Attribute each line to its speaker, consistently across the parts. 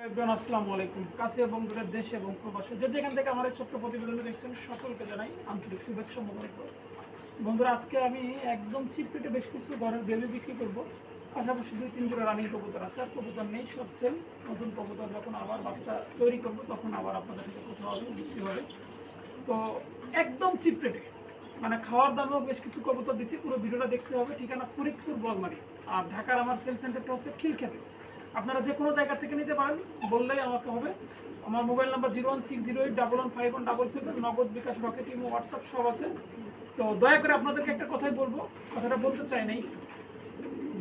Speaker 1: আসসালামু আলাইকুম। কাছে এবং দূরের দেশ এবং প্রবাসে যে যেখান থেকে আমার এই ছোট্ট প্রতিবেদনে দেখছেন, সকলকে জানাই আন্তরিক শুভেচ্ছা মোবারক বন্ধুরা, আজকে আমি একদম চিপ রেটে বেশ কিছু ঘরের বেবি বিক্রি করব। পাশাপাশি দুই, তিন জোড়া রানিং কবুতর আছে। আর কবুতর নেই, সব সেল নতুন কবুতর যখন আবার বাচ্চা তৈরি করব, তখন আবার আপনাদের সাথে কোথাও হবে, বিক্রি হবে। তো একদম চিপ রেটে মানে খাওয়ার দামেও বেশ কিছু কবুতর দিছি, পুরো ভিডিওটা দেখতে হবে। ঠিকানা ফরিদপুর, বলমারি। আর ঢাকার আমার সেল সেন্টারটা হচ্ছে খিলখ্যাতে আপনারা যে কোনো জায়গা থেকে নিতে পারেন, বললেই আমাকে হবে। আমার mobile number zero one six zero eight double one five one double seven, Nagad bKash Rocket, imo, WhatsApp সব আছে। তো দয়া করে আপনাদেরকে একটা কথাই বলব, কথাটা বলতে চাই নাই।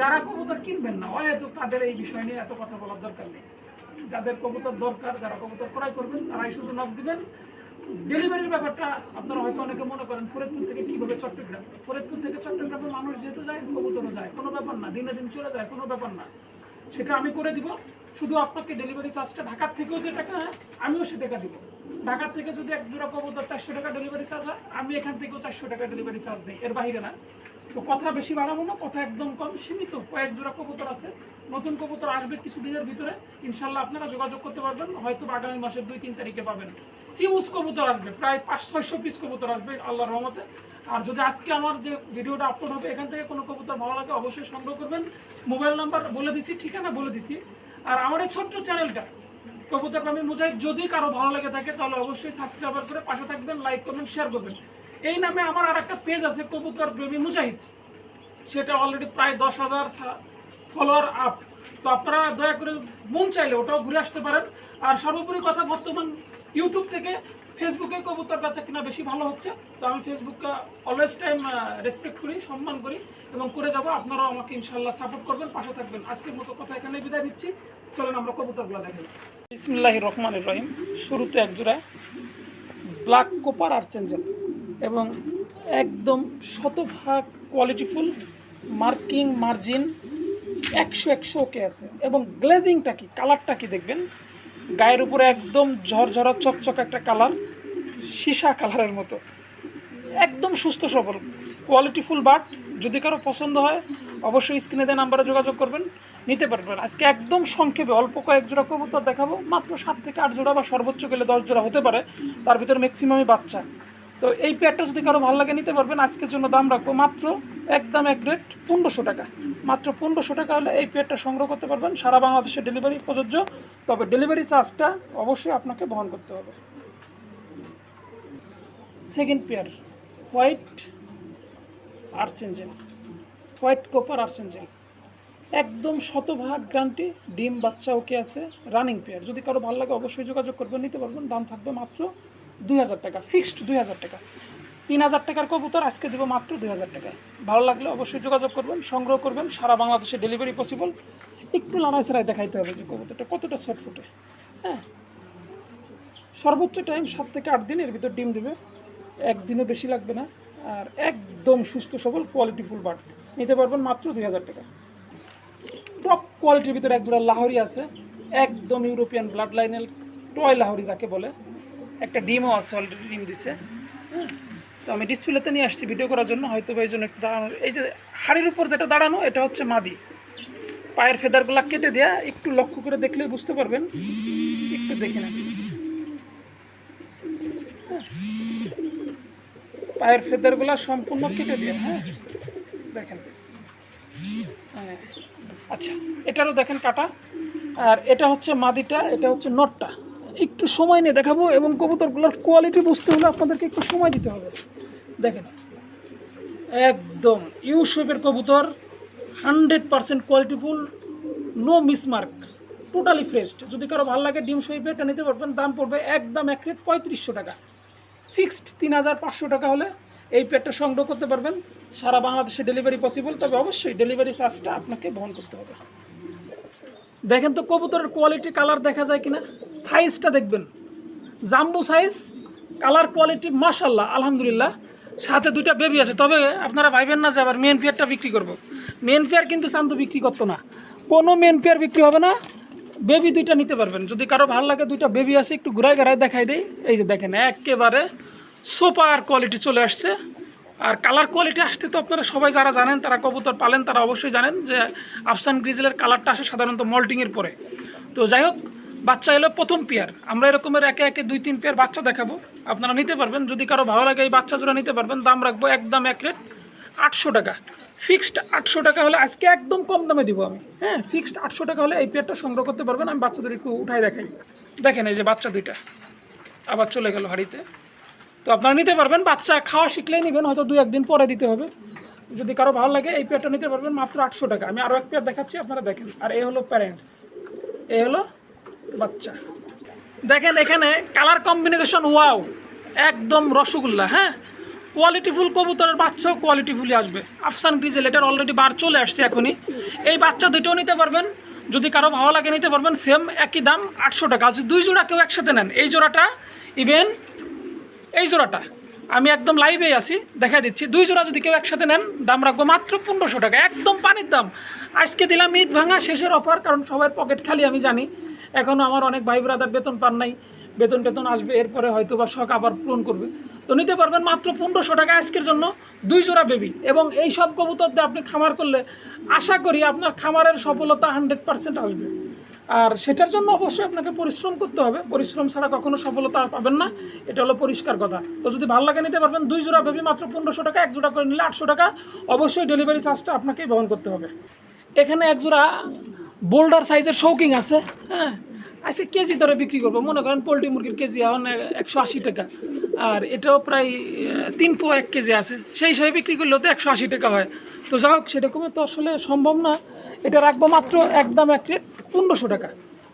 Speaker 1: যারা কবুতর কিনবেন না হয়তো তাদের এই বিষয় নিয়ে এত কথা বলার দরকার নেই। যাদের কবুতর দরকার, যারা কবুতর ক্রয় করবেন, তারাই শুধু নক দিবেন। ডেলিভারির ব্যাপারটা আপনারা হয়তো অনেকে মনে করেন, ফরিদপুর থেকে কীভাবে চট্টগ্রাম? ফরিদপুর থেকে চট্টগ্রামে মানুষ যেহেতু যায়, কবুতরও যায়। কোনো ব্যাপার না, দিনে দিন চলে যায়, কোনো ব্যাপার না। সেটা আমি করে দিব। শুধু আপনাকে ডেলিভারি চার্জটা ঢাকার থেকেও যে টাকা, হয়, আমিও সে টাকা দিব। ঢাকার থেকে যদি এক জোড়া কবুতর চারশো টাকা ডেলিভারি চার্জ হয়, আমি এখান থেকেও চারশো টাকা ডেলিভারি চার্জ দিই। এর বাইরে না। তো কথা বেশি বাড়াবো না, কথা একদম কম, সীমিত। কয়েক জোড়া কবুতর আছে, নতুন কবুতর আসবে কিছুদিনের ভিতরে। ইনশাল্লাহ আপনারা যোগাযোগ করতে পারবেন, হয়তো আগামী মাসের দুই, তিন তারিখে পাবেন। হিউজ কবুতর আসবে, প্রায় পাঁচ, ছয়শো পিস কবুতর আসবে, আল্লাহর রহমতে। আর যদি আজকে আমার যে ভিডিওটা আপলোড হবে, এখান থেকে কোনো কবুতর ভালো লাগে, অবশ্যই সংগ্রহ করবেন। মোবাইল নাম্বার বলে দিছি, ঠিকানা বলে দিছি। আর আমার এই ছোট্ট চ্যানেলটা কবুতর আমি মুজাহিদ, যদি কারও ভালো লেগে থাকে, তাহলে অবশ্যই সাবস্ক্রাইবার করে পাশে থাকবেন লাইক করবেন শেয়ার করবেন। এই নামে আমার আর একটা পেজ আছে, কবুতর প্রেমী মুজাহিদ। সেটা অলরেডি প্রায় দশ হাজার ফলোয়ার আপ তো আপনারা দয়া করে মন চাইলে ওটাও ঘুরে আসতে পারেন। আর সর্বোপরি কথা বর্তমান ইউটিউব থেকে ফেসবুকে কবুতর বেচা কিনা বেশি ভালো হচ্ছে। তো আমি ফেসবুককে অলওয়েজ টাইম রেসপেক্ট করি, সম্মান করি এবং করে যাব। আপনারাও আমাকে ইনশাল্লাহ সাপোর্ট করবেন, পাশে থাকবেন। আজকের মতো কথা এখানে বিদায় নিচ্ছি। চলেন আমরা কবুতরগুলো দেখাই বিসমিল্লাহ রহমান রহিম। শুরুতে একজোড়া ব্ল্যাক কোপার আর্চেঞ্জেল এবং একদম শতভাগ কোয়ালিটিফুল মার্কিং মার্জিন একশো একশো ওকে আছে। এবং গ্লেজিংটা কি? কালারটা কি দেখবেন? গায়ের উপরে একদম ঝরঝরা, চকচক একটা কালার সীসা কালারের মতো। একদম সুস্থ সবল কোয়ালিটিফুল বাট যদি কারও পছন্দ হয়, অবশ্যই স্ক্রিনে দেওয়া নাম্বারে যোগাযোগ করবেন, নিতে পারবেন। আজকে একদম সংক্ষেপে অল্প কয়েক জোড়া কবুতর দেখাবো, মাত্র সাত থেকে আট জোড়া বা সর্বোচ্চ গেলে দশ জোড়া হতে পারে, তার ভিতরে ম্যাক্সিমামই বাচ্চা। তো এই পেয়ারটা যদি কারও ভালো লাগে নিতে পারবেন, আজকের জন্য দাম রাখব মাত্র একদম এক রেট পনেরোশো টাকা। মাত্র পনেরোশো টাকা হলে এই পেয়ারটা সংগ্রহ করতে পারবেন। সারা বাংলাদেশে ডেলিভারি প্রযোজ্য, তবে ডেলিভারি চার্জটা অবশ্যই আপনাকে বহন করতে হবে। Second pair, white archangel white copper archangel একদম শতভাগ গ্রান্টি ডিম বাচ্চা ওকে আছে, রানিং পেয়ার। যদি কারও ভালো লাগে অবশ্যই যোগাযোগ করবেন, নিতে পারবেন। দাম থাকবে মাত্র দুই হাজার টাকা ফিক্সড দুই হাজার টাকা। তিন হাজার টাকার কবুতর আজকে দেবো মাত্র দুই হাজার টাকায়। ভালো লাগলে অবশ্যই যোগাযোগ করবেন, সংগ্রহ করবেন, সারা বাংলাদেশে ডেলিভারি পসিবল একটু লড়াই ছাড়াই দেখাইতে হবে যে কবুতরটা কতটা শর্ট ফুটে হ্যাঁ? সর্বোচ্চ টাইম সাত থেকে আট দিন এর ভিতর ডিম দেবে। একদিনও বেশি লাগবে না। আর একদম সুস্থ, সবল কোয়ালিটিফুল বার্ড নিতে পারবেন মাত্র দুই হাজার টাকা। টপ কোয়ালিটির ভিতরে এক দুটা লাহরি আছে। একদম ইউরোপিয়ান ব্লাড লাইনের টয় লাহরি যাকে বলে। একটা ডিমও আছে অলরেডি ডিম দিছে। তো আমি ডিসপ্লেতে নিয়ে আসছি ভিডিও করার জন্য, হয়তো বা এই জন্য একটু দাঁড়ানো। এই যে হাড়ির উপর যেটা দাঁড়ানো, এটা হচ্ছে মাদি। পায়ের ফেদারগুলো কেটে দেওয়া একটু লক্ষ্য করে দেখলেই বুঝতে পারবেন। একটু দেখে নেন। হ্যাঁ। পায়ের ফেদারগুলো সম্পূর্ণ কেটে দেওয়া হ্যাঁ। দেখেন। হ্যাঁ। আচ্ছা এটারও দেখেন কাটা। আর এটা হচ্ছে মাদিটা, এটা হচ্ছে নটটা। একটু সময় নিয়ে দেখাবো এবং কবুতরগুলোর কোয়ালিটি বুঝতে হলে আপনাদেরকে একটু সময় দিতে হবে। দেখেন, একদম ইউ শেপের কবুতর hundred percent qualityful no mismark totally freshed যদি কারও ভালো লাগে ডিম শৈবে এটা নিতে পারবেন, দাম পড়বে একদম এক রেট পঁয়ত্রিশশো টাকা। ফিক্সড তিন হাজার পাঁচশো টাকা হলে এই পেটটা সংগ্রহ করতে পারবেন। সারা বাংলাদেশে ডেলিভারি পসিবল তবে অবশ্যই ডেলিভারি চার্জটা আপনাকে বহন করতে হবে। দেখেন তো কবুতরের কোয়ালিটি কালার দেখা যায় কিনা? সাইজটা দেখবেন। জাম্বু সাইজ কালার কোয়ালিটি মাশাল্লাহ আলহামদুলিল্লাহ। সাথে দুইটা বেবি আছে। তবে আপনারা ভাইবেন না যে আবার মেন পেয়ারটা বিক্রি করব। মেন পেয়ার কিন্তু চান্দু বিক্রি করতো না। কোনো মেন পেয়ার বিক্রি হবে না। বেবি দুইটা নিতে পারবেন। যদি কারও ভালো লাগে দুইটা বেবি আছে, একটু ঘুরাই ঘুরাই দেখাই দেয় এই যে দেখেন, একেবারে সোপার কোয়ালিটি চলে আসছে। আর কালার কোয়ালিটি আসতে তো আপনারা সবাই যারা জানেন, তারা কবুতর পালেন, তারা অবশ্যই জানেন যে আফসান গ্রিজেলের কালারটা আসে সাধারণত মল্টিংয়ের পরে। তো যাই হোক, বাচ্চা এলো প্রথম পেয়ার আমরা এরকমের একে একে দুই, তিন পেয়ার বাচ্চা দেখাবো। আপনারা নিতে পারবেন, যদি কারও ভালো লাগে এই বাচ্চা জোড়া নিতে পারবেন, দাম রাখব একদম এক রেট আটশো টাকা। ফিক্সড আটশো টাকা হলে আজকে একদম কম দামে দিব আমি। হ্যাঁ ফিক্সড আটশো টাকা হলে এই পেয়ারটা সংগ্রহ করতে পারবেন। আমি বাচ্চাদের একটু উঠাই দেখাই। দেখেন এই যে বাচ্চা দুইটা। আবার চলে গেল হাড়িতে। তো আপনারা নিতে পারবেন, বাচ্চা খাওয়া শিখলেই নেবেন, হয়তো দু একদিন পরে দিতে হবে। যদি কারও ভালো লাগে, এই পেয়ারটা নিতে পারবেন মাত্র আটশো টাকা। আমি আরও এক পেয়ার দেখাচ্ছি, আপনারা দেখেন। আর এই হলো প্যারেন্টস এই হলো বাচ্চা। দেখেন এখানে কালার কম্বিনেশন ওয়াও একদম রসগোল্লা হ্যাঁ? কোয়ালিটিফুল কবুতরের বাচ্চাও কোয়ালিটিফুলি আসবে। আফসান গ্রিজেল এটার অলরেডি বার চলে আসছে এখনই। এই বাচ্চা দুটোও নিতে পারবেন। যদি কারও ভালো লাগে, নিতে পারবেন। সেম একই দাম, আটশো টাকা। যদি দুই জোড়া কেউ একসাথে নেন, এই জোড়াটা ইভেন এই জোড়াটা। আমি একদম লাইভেই আছি দেখা দিচ্ছি। দুই জোড়া যদি কেউ একসাথে নেন, দাম রাখব মাত্র পনেরোশো টাকা। একদম পানির দাম। আজকে দিলাম ঈদ ভাঙা, শেষের অফার কারণ সবার পকেট খালি, আমি জানি। এখনও আমার অনেক ভাই ব্রাদার বেতন পান নাই। বেতন টেতন আসবে, এরপরে হয়তো বা শখ আবার পূরণ করবে। তো নিতে পারবেন মাত্র পনেরোশো টাকা আজকের জন্য দুই জোড়া বেবি এবং এই সব কবুতর দিয়ে আপনি খামার করলে আশা করি আপনার খামারের সফলতা হান্ড্রেড পার্সেন্ট আসবে। আর সেটার জন্য অবশ্যই আপনাকে পরিশ্রম করতে হবে। পরিশ্রম ছাড়া কখনো সফলতা পাবেন না। এটা হলো পরিষ্কার কথা। তো যদি ভালো লাগে নিতে পারবেন, দুই জোড়া ভেবে মাত্র পনেরোশো টাকা, এক জোড়া করে নিলে আটশো টাকা। অবশ্যই ডেলিভারি চার্জটা আপনাকেই বহন করতে হবে। এখানে এক জোড়া বোল্ডার সাইজের শৌকিং আছে হ্যাঁ? আজকে কেজি দরে বিক্রি করব। মনে করেন পোলট্রি মুরগির কেজি এখন একশো আশি টাকা। আর এটাও প্রায় তিন পো এক কেজি আছে। সেই হিসাবে বিক্রি করলেও তো একশো আশি টাকা হয়। তো যাই হোক সেরকমই তো আসলে সম্ভব না। এটা রাখব মাত্র একদম এক রেট, পনেরোশো টাকা।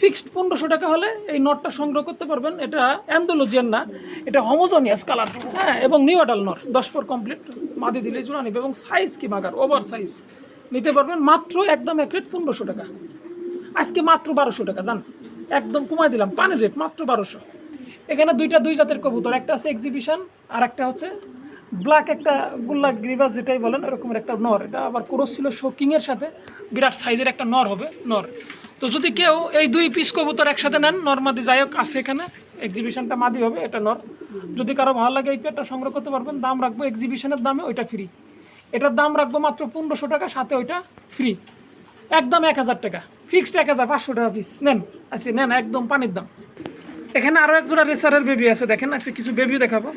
Speaker 1: ফিক্সড পনেরোশো টাকা হলে এই নটটা সংগ্রহ করতে পারবেন। এটা অ্যান্ডোলজিয়ান না, এটা হোমোজোনিয়াস কালার। হ্যাঁ এবং নিউ আডাল নট, দশ পর কমপ্লিট। মাদি দিলে জোড়া নিবে এবং সাইজ কি মাগার ওভার সাইজ নিতে পারবেন। মাত্র একদম এক রেট, পনেরোশো টাকা। আজকে মাত্র বারোশো টাকা, জান। একদম কমাই দিলাম, পানির রেট মাত্র বারোশো। এখানে দুইটা দুই জাতের কবুতর, একটা আছে এক্সিবিশন আর একটা হচ্ছে ব্ল্যাক একটা গুল্লা গ্রিবাস যেটাই বলেন, এরকমের একটা নর। এটা আবার ক্রস ছিল শোকিংয়ের সাথে, বিরাট সাইজের একটা নর হবে, নর। তো যদি কেউ এই দুই পিস কবুতর একসাথে নেন, নর মাদি যাই হোক, আছে এখানে এক্সিবিশনটা মাদি হবে, এটা নর। যদি কারও ভালো লাগে এই পেয়ারটা সংগ্রহ করতে পারবেন, দাম রাখব এক্সিবিশনের দামে, ওইটা ফ্রি এটার দাম রাখব মাত্র পনেরোশো টাকা, সাথে ওইটা ফ্রি একদম এক হাজার টাকা। ফিক্সড এক হাজার পাঁচশো টাকা পিস নেন আচ্ছা নেন, একদম পানির দাম। এখানে আরও এক জোড়া রেসারের বেবি আছে, দেখেন, আজকে কিছু বেবিও দেখাবো।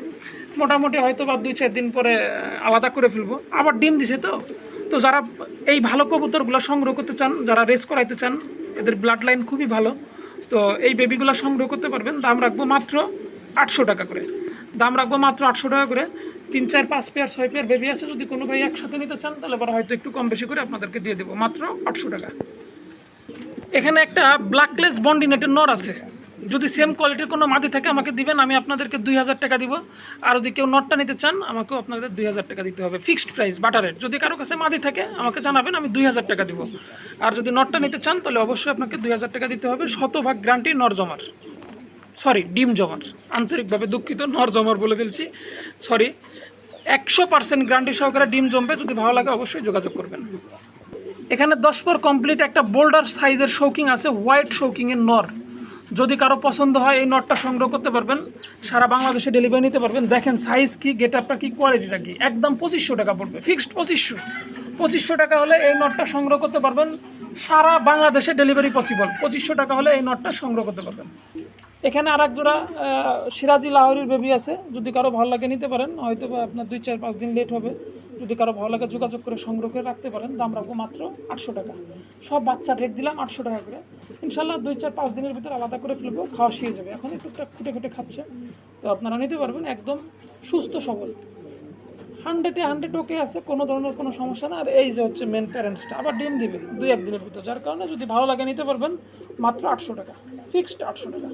Speaker 1: মোটামুটি হয়তো বা দুই, চার দিন পরে আলাদা করে ফেলব। আবার ডিম দিছে তো। তো যারা এই ভালো কবুতরগুলো সংগ্রহ করতে চান, যারা রেস করাইতে চান, এদের ব্লাড লাইন খুবই ভালো। তো এই বেবিগুলো সংগ্রহ করতে পারবেন। দাম রাখব মাত্র আটশো টাকা করে। দাম রাখব মাত্র আটশো টাকা করে। তিন চার, পাঁচ পেয়ার, ছয় পেয়ার বেবি আছে, যদি কোনো ভাই একসাথে নিতে চান, তাহলে আবার হয়তো একটু কম বেশি করে আপনাদেরকে দিয়ে দেবো। মাত্র আটশো টাকা। এখানে একটা ব্ল্যাকলেস বন্ডিনেটের নর আছে। যদি সেম কোয়ালিটির কোনো মাদি থাকে, আমাকে দিবেন, আমি আপনাদেরকে দুই হাজার টাকা দিব। আর যদি কেউ নটটা নিতে চান, আমাকেও আপনাদের দুই হাজার টাকা দিতে হবে। ফিক্সড প্রাইস বাটারের যদি কারও কাছে মাদি থাকে, আমাকে জানাবেন, আমি দুই হাজার টাকা দিব। আর যদি নটটা নিতে চান, তাহলে অবশ্যই আপনাকে দুই হাজার টাকা দিতে হবে। শতভাগ গ্রান্টি নর জমার। সরি ডিম জমার, আন্তরিকভাবে দুঃখিত, নর জমার বলে ফেলছি। সরি একশো পার্সেন্ট গ্যারান্টি সহকারে ডিম জমবে, যদি ভালো লাগে অবশ্যই যোগাযোগ করবেন। এখানে দশ পর কমপ্লিট একটা বোল্ডার সাইজের শৌকিং আছে হোয়াইট শৌকিংয়ের নর। যদি কারও পছন্দ হয়, এই নটটা সংগ্রহ করতে পারবেন। সারা বাংলাদেশে ডেলিভারি নিতে পারবেন। দেখেন সাইজ কী গেট আপটা কী কোয়ালিটিটা কী। একদম পঁচিশশো টাকা পড়বে ফিক্সড পঁচিশশো। পঁচিশশো টাকা হলে এই নটটা সংগ্রহ করতে পারবেন। সারা বাংলাদেশে ডেলিভারি পসিবল পঁচিশশো টাকা হলে এই নটটা সংগ্রহ করতে পারবেন। এখানে আর এক জোড়া সিরাজি লাহোরির বেবি আছে। যদি কারও ভালো লাগে নিতে পারেন, হয়তো আপনার দুই, চার, পাঁচ দিন লেট হবে। যদি কারও ভালো লাগে যোগাযোগ করে সংগ্রহ করে রাখতে পারেন, দাম রাখব মাত্র আটশো টাকা। সব বাচ্চার রেট দিলাম আটশো টাকা করে। ইনশাল্লাহ দুই, চার, পাঁচ দিনের ভিতরে আলাদা করে ফেলব, খাওয়া শিখে যাবে। এখন একটু খুঁটে খুঁটে খাচ্ছে। তো আপনারা নিতে পারবেন, একদম সুস্থ সবল। হান্ড্রেডে হান্ড্রেড ওকে আছে, কোনো ধরনের কোনো সমস্যা না। আর এই যে হচ্ছে মেন প্যারেন্টসটা আবার ডিম দিবে দুই, একদিনের ভিতর। যার কারণে যদি ভালো লাগে নিতে পারবেন, মাত্র আটশো টাকা ফিক্সড আটশো টাকা।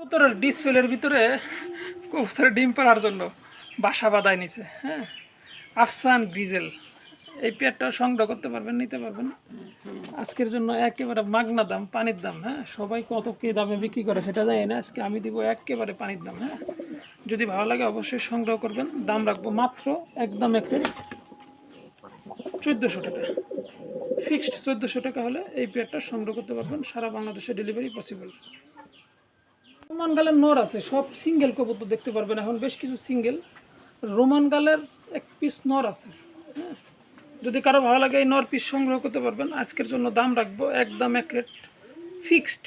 Speaker 1: কবুতরের ডিসপ্লের ভিতরে কবুতরের ডিম পাড়ার জন্য বাসা বাঁধায় নিছে হ্যাঁ? আফসান গ্রিজেল। এই পেয়ারটা সংগ্রহ করতে পারবেন, নিতে পারবেন। আজকের জন্য একেবারে মাগনা দাম, পানির দাম হ্যাঁ? সবাই কত কী দামে বিক্রি করে সেটা জানি না, আজকে আমি দিব একেবারে পানির দাম হ্যাঁ? যদি ভালো লাগে অবশ্যই সংগ্রহ করবেন, দাম রাখব মাত্র একদম এক চোদ্দোশো টাকা। ফিক্সড চোদ্দোশো টাকা হলে এই পেয়ারটা সংগ্রহ করতে পারবেন, সারা বাংলাদেশে ডেলিভারি পসিবল। রোমান গালের নর আছে, সব সিঙ্গেল কবুতর দেখতে পারবেন। এখন বেশ কিছু সিঙ্গেল রোমান গালের এক পিস নর আছে। হ্যাঁ। যদি কারও ভালো লাগে এই নর পিস সংগ্রহ করতে পারবেন। আজকের জন্য দাম রাখব একদম এক রেট ফিক্সড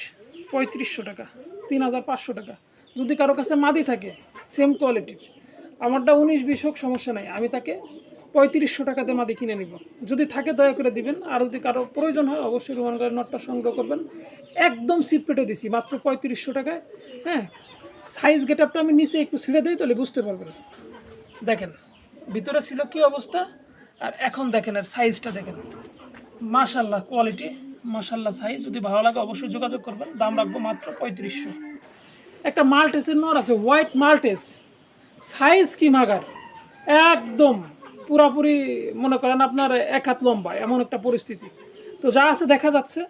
Speaker 1: পঁয়ত্রিশশো টাকা, তিন হাজার পাঁচশো টাকা। যদি কারও কাছে মাদি থাকে সেম কোয়ালিটির আমারটা উনিশ বিশ হোক, সমস্যা নাই। আমি তাকে পঁয়ত্রিশশো টাকাতে মাদি কিনে নিব। যদি থাকে দয়া করে দিবেন, আর যদি কারও প্রয়োজন হয়, অবশ্যই রোমান গাড়ির নটটা সংগ্রহ করবেন। একদম সিপ্রেটে দিছি, মাত্র পঁয়ত্রিশশো টাকায় হ্যাঁ? সাইজ গেট আপটা আমি নিচে একটু ছেড়ে দিই, তাহলে বুঝতে পারবেন। দেখেন, ভিতরে ছিল কি অবস্থা? আর এখন দেখেন, আর সাইজটা দেখেন। মাশাল্লাহ কোয়ালিটি মাশাল্লাহ সাইজ যদি ভালো লাগে, অবশ্যই যোগাযোগ করবেন। দাম রাখব মাত্র পঁয়ত্রিশশো। একটা মাল্টেসের নর আছে হোয়াইট মাল্টেস সাইজ কি মাগার? একদম। পুরাপুরি মনে করেন আপনার এক হাত লম্বা, এমন একটা পরিস্থিতি। তো যা আছে দেখা যাচ্ছে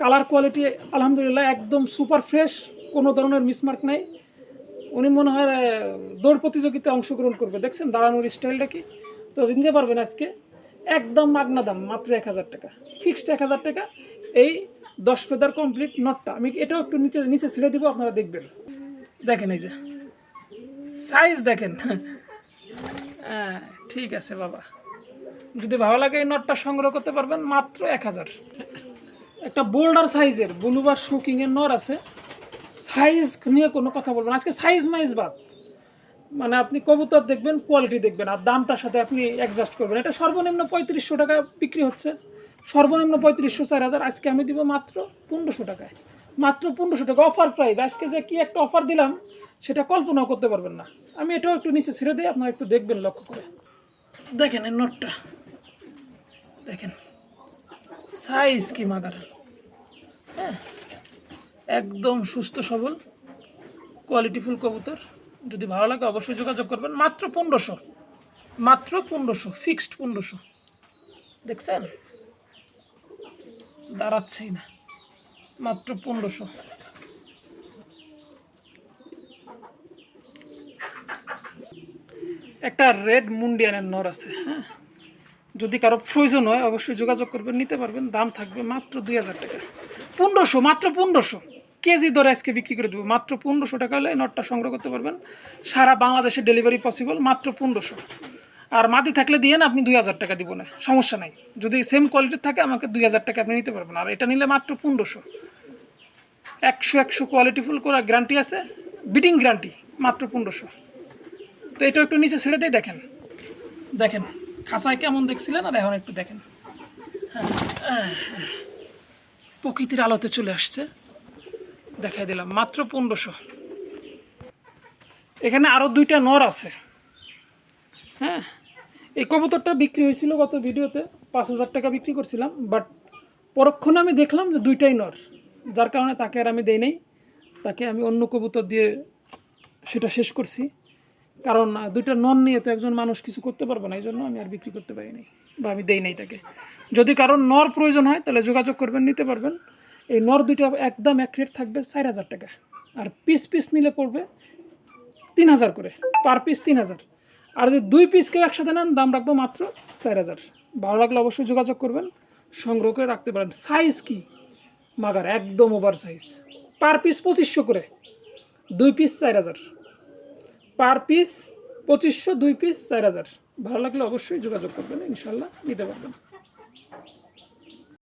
Speaker 1: কালার কোয়ালিটি আলহামদুলিল্লাহ একদম সুপার ফ্রেশ কোনো ধরনের মিসমার্ক নাই। উনি মনে হয় দৌড় প্রতিযোগিতায় অংশগ্রহণ করবে। দেখছেন, দাঁড়ানোর স্টাইলটা কি? তো নিতে পারবেন আজকে। একদম মাগনা দাম, মাত্র এক হাজার টাকা। ফিক্সড এক হাজার টাকা। এই দশ ফেদার কমপ্লিট নটটা আমি এটাও একটু নিচে নিচে ছেড়ে দিব, আপনারা দেখবেন। দেখেন এই যে। সাইজ দেখেন। হ্যাঁ ঠিক আছে বাবা। যদি ভালো লাগে এই নটটা সংগ্রহ করতে পারবেন, মাত্র এক হাজার। একটা বোল্ডার সাইজের ব্লুবার শুকিংয়ের নর আছে। সাইজ নিয়ে কোনো কথা বলবেন। আজকে সাইজ মাইজ বাদ। মানে আপনি কবুতর দেখবেন কোয়ালিটি দেখবেন, আর দামটার সাথে আপনি অ্যাডজাস্ট করবেন। এটা সর্বনিম্ন পঁয়ত্রিশশো টাকা বিক্রি হচ্ছে। সর্বনিম্ন পঁয়ত্রিশশো চার হাজার। আজকে আমি দিব মাত্র পনেরোশো টাকায়। মাত্র পনেরোশো টাকা অফার প্রাইস আজকে যে কি একটা অফার দিলাম সেটা করতে পারবেন না। আমি এটাও একটু নিচে ছেড়ে দিই, আপনারা একটু দেখবেন লক্ষ্য করে। দেখেন এই নোটটা। দেখেন। সাইজ কি মাদার হ্যাঁ? একদম সুস্থ, সবল কোয়ালিটিফুল কবুতর। যদি ভালো লাগে অবশ্যই যোগাযোগ করবেন। মাত্র পনেরোশো। মাত্র পনেরোশো ফিক্সড পনেরোশো। দেখছেন? দাঁড়াচ্ছেই না। মাত্র পনেরোশো। একটা রেড মুন্ডিয়ানের নর আছে হ্যাঁ? যদি কারও প্রয়োজন হয়, অবশ্যই যোগাযোগ করবেন, নিতে পারবেন। দাম থাকবে মাত্র দুই হাজার টাকা। পনেরোশো, মাত্র পনেরোশো। কেজি দরে আজকে বিক্রি করে দেবো। মাত্র পনেরোশো টাকা হলে নটটা সংগ্রহ করতে পারবেন। সারা বাংলাদেশে ডেলিভারি পসিবল মাত্র পনেরোশো। আর মাদি থাকলে দিয়ে না, আপনি দুই হাজার টাকা দিব না। সমস্যা নাই। যদি সেম কোয়ালিটির থাকে, আমাকে দুই হাজার টাকা আপনি নিতে পারবেন। আর এটা নিলে মাত্র পনেরোশো। একশো একশো কোয়ালিটিফুল করা গ্যারান্টি আছে। বিডিং গ্যারান্টি মাত্র পনেরোশো। তো এটা একটু নিচে ছেড়ে দিয়ে দেখেন। দেখেন খাঁচায় কেমন দেখছিলেন? আর এখন একটু দেখেন। হ্যাঁ, হ্যাঁ, হ্যাঁ। প্রকৃতির আলোতে চলে আসছে। দেখাই দিলাম মাত্র পনেরোশো। এখানে আরও দুইটা নর আছে। হ্যাঁ এই কবুতরটা বিক্রি হয়েছিল গত ভিডিওতে পাঁচ হাজার টাকা বিক্রি করছিলাম বাট পরক্ষণে আমি দেখলাম যে দুইটাই নর যার কারণে তাকে আর আমি দেই নাই। তাকে আমি অন্য কবুতর দিয়ে সেটা শেষ করছি। কারণ দুইটা নন নিয়ে তো একজন মানুষ কিছু করতে পারবে না এই জন্য আমি আর বিক্রি করতে পারি নাই বা আমি দেই নাই তাকে। যদি কারোর নর প্রয়োজন হয়, তাহলে যোগাযোগ করবেন, নিতে পারবেন। এই নর দুইটা একদম এক রেট থাকবে চার হাজার টাকা। আর পিস পিস নিলে পড়বে তিন হাজার করে পার পিস তিন হাজার। আর যদি দুই পিস কেউ একসাথে নেন, দাম রাখব মাত্র চার হাজার। ভালো লাগলে অবশ্যই যোগাযোগ করবেন, সংগ্রহ করে রাখতে পারেন। সাইজ কি? মাগার, একদম ওভার সাইজ পার পিস পঁচিশশো করে, দুই পিস চার হাজার। পার পিস পঁচিশশো, দুই পিস, চার হাজার। ভালো লাগলে অবশ্যই যোগাযোগ করবেন, ইনশাল্লাহ নিতে পারবেন।